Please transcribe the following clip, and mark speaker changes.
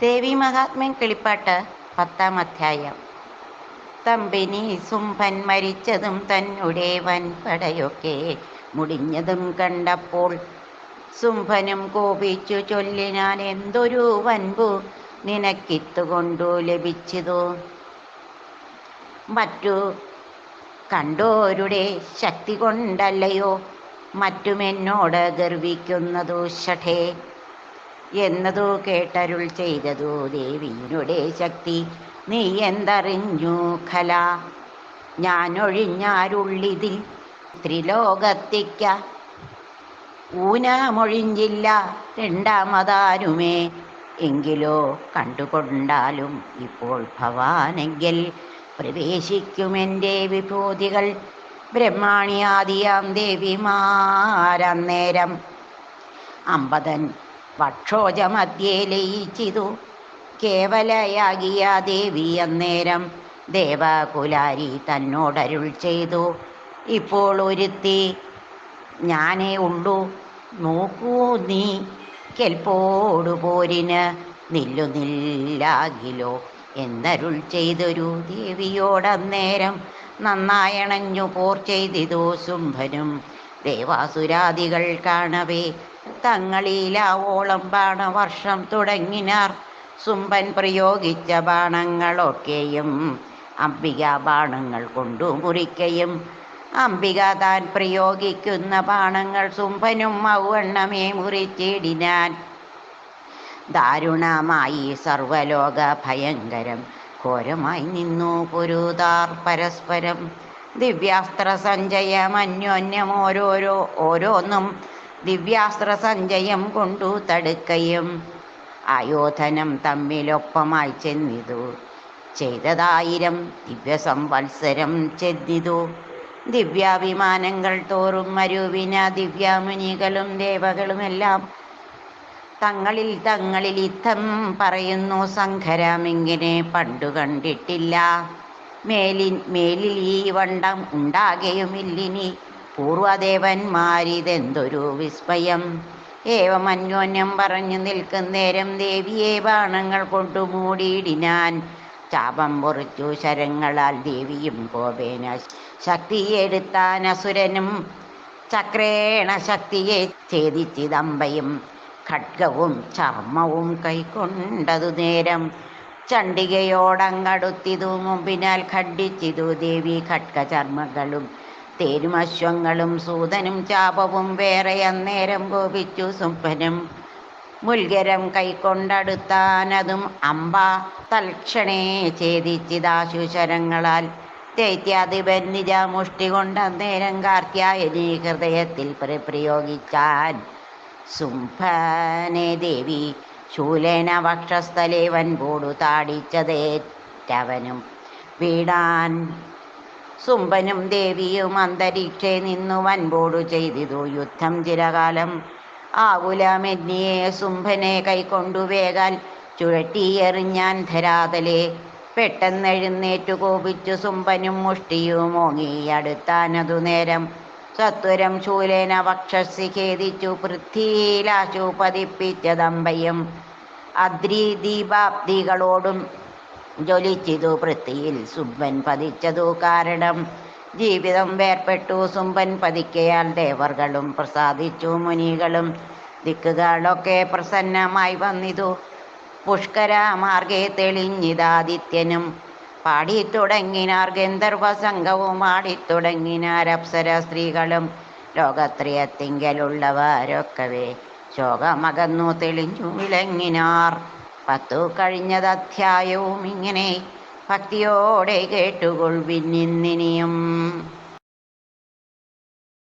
Speaker 1: ദേവി മഹാത്മ്യം കിളിപ്പാട്ട് പത്താം അധ്യായം. തമ്പിനി സുംഭൻ മരിച്ചതും തന്നെ വൻപടയൊക്കെ മുടിഞ്ഞതും കണ്ടപ്പോൾ സുംഭനും കോപിച്ചു ചൊല്ലിനാൻ എന്തൊരു വൻപു നിനക്കിത്തുകൊണ്ടു ലഭിച്ചതു? മറ്റു കണ്ടോരുടെ ശക്തി കൊണ്ടല്ലയോ? മറ്റുമെന്നോട് ഗർവിക്കുന്നതു ഷഠേ. എന്നതു കേട്ടരുൾ ചെയ്തതു ദേവിയുടെ ശക്തി. നീ എന്തറിഞ്ഞു കല ഞാനൊഴിഞ്ഞാരുള്ളിതിൽ ത്രിലോകത്തിക്ക ഊനമൊഴിഞ്ഞില്ല രണ്ടാമതാരുമേ? എങ്കിലോ കണ്ടുകൊണ്ടാലും ഇപ്പോൾ ഭവാനെങ്കിൽ പ്രവേശിക്കുമെന്റെ വിഭൂതികൾ. ബ്രഹ്മാണിയാദിയാം ദേവിമാരന്നേരം. അമ്പതൻ വക്ഷോജമധ്യേ ലയിച്ചിതു കേവലയാകിയ ദേവി അന്നേരം ദേവകുലാരി തന്നോടരുൾ ചെയ്തു. ഇപ്പോൾ ഒരുത്തി ഞാനേ ഉള്ളൂ. നോക്കൂ നീ. കെൽപ്പോടു പോരിന് നില്ലു നില്ലാകിലോ? എന്നരുൾ ചെയ്തൊരു ദേവിയോടന്നേരം നന്നായണഞ്ഞു പോർ ചെയ്തിതു ശുംഭനും ദേവാസുരാദികൾ കാണവേ തങ്ങളിലാവോളം ബാണവർഷം തുടങ്ങിനാർ. സുംബൻ പ്രയോഗിച്ച ബാണങ്ങളൊക്കെയും അംബിക ബാണങ്ങൾ കൊണ്ടു മുറിക്കയും. അംബിക താൻ പ്രയോഗിക്കുന്ന ബാണങ്ങൾ സുംബനും ഔവണ്ണമേ മുറിച്ചിടിനാൻ. ദാരുണമായി സർവലോക ഭയങ്കരം ഘോരമായി നിന്നു പുരുതാർ പരസ്പരം. ദിവ്യാസ്ത്ര സഞ്ചയം അന്യോന്യം ഓരോരോ ഓരോന്നും ദിവ്യാസ്ത്ര സഞ്ചയം കൊണ്ടു തടുക്കയും ആയോധനം തമ്മിലൊപ്പമായി ചെന്നിതു. ചെയ്തതായിരം ദിവ്യസംവത്സരം ചെന്നിതു. ദിവ്യാഭിമാനങ്ങൾ തോറും മരുവിന ദിവ്യാമുനികളും ദേവകളുമെല്ലാം തങ്ങളിൽ തങ്ങളിൽ ഇത്തം പറയുന്നു സംഘരാമിങ്ങനെ പണ്ടു കണ്ടിട്ടില്ല. മേലിൻ മേലിൽ ഈ വണ്ടം ഉണ്ടാകെയുമില്ലിനി. പൂർവദേവന്മാരിതെന്തൊരു വിസ്മയം. ഏവമന്യോന്യം പറഞ്ഞു നിൽക്കുന്നേരം ദേവിയെ ബാണങ്ങൾ കൊണ്ടു മൂടിയിടിനാൻ. ചാപം പൊറിച്ചു ശരങ്ങളാൽ ദേവിയും കോപേന ശക്തിയെടുത്താൻ അസുരനും ചക്രേണ ശക്തിയെ ഛേദിച്ച് ദമ്പയും ഖഡ്ഗവും ചർമ്മവും കൈക്കൊണ്ടതു നേരം. ചണ്ഡികയോടങ്ങടുത്തിതു മുമ്പിനാൽ ഖണ്ഡിച്ചിതു ദേവി ഖഡ്ഗ ചർമ്മങ്ങളും തേരുമശ്വങ്ങളും സൂതനും ചാപവും വേറെ അന്നേരം കോപിച്ചു സുംഭനും. മുൽഗരം കൈക്കൊണ്ടടുത്താനതും അമ്പ തൽക്ഷണേ ഛേദിച്ചിതാശു ശരങ്ങളാൽ. ദൈത്യാധിപൻ നിജ മുഷ്ടി കൊണ്ട് അന്നേരം കാർത്യായനി ഹൃദയത്തിൽ പ്രയോഗിച്ചാൻ സുംഭനെ ദേവി ശൂലേന വക്ഷസ്ഥലേ വൻപോടു താടിച്ചതേറ്റവനും. വീടാൻ സുംബനും ദേവിയും അന്തരീക്ഷേ നിന്നു വൻപോടു ചെയ്തിതു യുദ്ധം ചിരകാലം. ആകുലമെന്നിയെ സുംഭനെ കൈക്കൊണ്ടു വേഗാൽ ചുഴട്ടിയെറിഞ്ഞാൻ ധരാതലെ. പെട്ടെന്നെഴുന്നേറ്റു കോപിച്ചു സുംബനും മുഷ്ടിയും ഓങ്ങി അടുത്താനതു നേരം. സത്വരം ശൂലേന വക്ഷസി ഖേദിച്ചു പൃഥ്വിയിലാശു പതിപ്പിച്ചതമ്പയും അദ്രിദീപാബ്ദികളോടും ജ്വലിച്ചിതു പൃഥ്വിയിൽ സുബ്ബൻ പതിച്ചതു കാരണം. ജീവിതം വേർപ്പെട്ടു സുംബൻ പതിക്കയാൽ ദേവർകളും പ്രസാദിച്ചു മുനികളും. ദിക്കുകളൊക്കെ പ്രസന്നമായി വന്നിതു. പുഷ്കര മാർഗെ തെളിഞ്ഞിതാദിത്യനും. പാടിത്തുടങ്ങിനാർ ഗന്ധർവ സംഘവും ആടിത്തുടങ്ങിനാർ അപ്സര സ്ത്രീകളും. ലോകത്രയത്തിങ്കലുള്ളവരൊക്കവേ ശോകമകന്നു തെളിഞ്ഞു വിളങ്ങിനാർ. പത്തു കഴിഞ്ഞത് അധ്യായവും ഇങ്ങനെ ഭക്തിയോടെ കേട്ടുകൊള്ളിനിയും